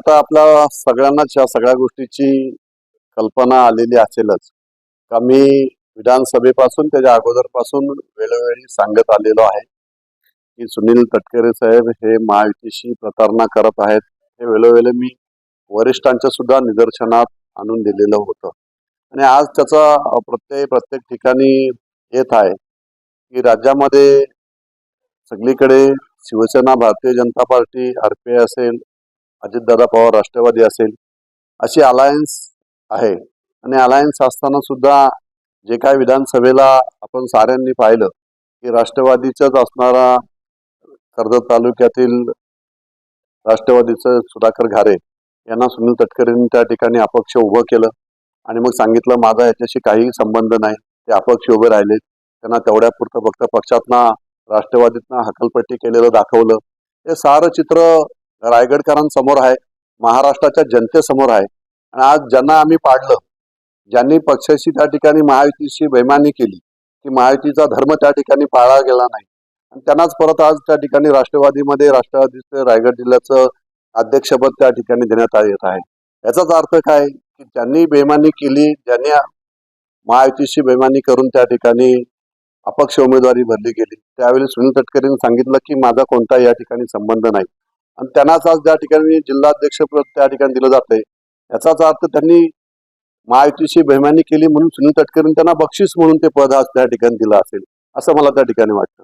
आता आपल्या सगळ्यांनाच या सगळ्या गोष्टीची कल्पना आलेली असेलच. का मी विधानसभेपासून त्याच्या अगोदरपासून वेळोवेळी सांगत आलेलो आहे की सुनील तटकरे साहेब हे महायुतीशी प्रतारणा करत आहेत. हे वेळोवेळी मी वरिष्ठांच्या सुद्धा निदर्शनात आणून दिलेलं होतं. आणि आज त्याचा प्रत्यय प्रत्येक प्रत्येक ठिकाणी येत आहे की राज्यामध्ये सगळीकडे Shivsena Bharatiya Janata party R P I असेल अजितदादा पवार राष्ट्रवादी असेल अशी अलायन्स आहे. आणि अलायन्स असताना सुद्धा जे काय विधानसभेला आपण साऱ्यांनी पाहिलं की राष्ट्रवादीचाच असणारा कर्जत तालुक्यातील राष्ट्रवादीचं सुधाकर घारे यांना सुनील तटकरेंनी त्या ठिकाणी अपक्ष उभं केलं. आणि मग सांगितलं माझा याच्याशी काहीही संबंध नाही ते अपक्ष उभे राहिले. त्यांना तेवढ्यापुरतं फक्त पक्षातनं राष्ट्रवादीतनं हकलपट्टी केलेलं दाखवलं. हे सारं चित्र रायगडकरांसमोर आहे महाराष्ट्राच्या जनतेसमोर आहे. आणि आज ज्यांना आम्ही पाडलं ज्यांनी पक्षाशी त्या ठिकाणी महायुतीशी बैमानी केली की महायुतीचा धर्म त्या ठिकाणी पाळला गेला नाही. आणि त्यांनाच परत आज त्या ठिकाणी राष्ट्रवादीमध्ये राष्ट्रवादीचं रायगड जिल्ह्याचं अध्यक्षपद त्या ठिकाणी देण्यात आ- येत आहे. याचाच अर्थ काय? की ज्यांनी बेमानी केली ज्यांनी महायुतीशी बेमानी करून त्या ठिकाणी अपक्ष उमेदवारी भरली गेली. त्यावेळी सुनील तटकरेंनी सांगितलं की माझा कोणता या ठिकाणी संबंध नाही. आणि त्यांनाच आज ज्या ठिकाणी जिल्हाध्यक्षपद त्या ठिकाणी दिलं जात आहे याचाच अर्थ त्यांनी महायुतीशी बेमानी केली म्हणून सुनील तटकरेंनी त्यांना बक्षीस म्हणून ते पद आज त्या ठिकाणी दिलं असेल असं मला त्या ठिकाणी वाटतं.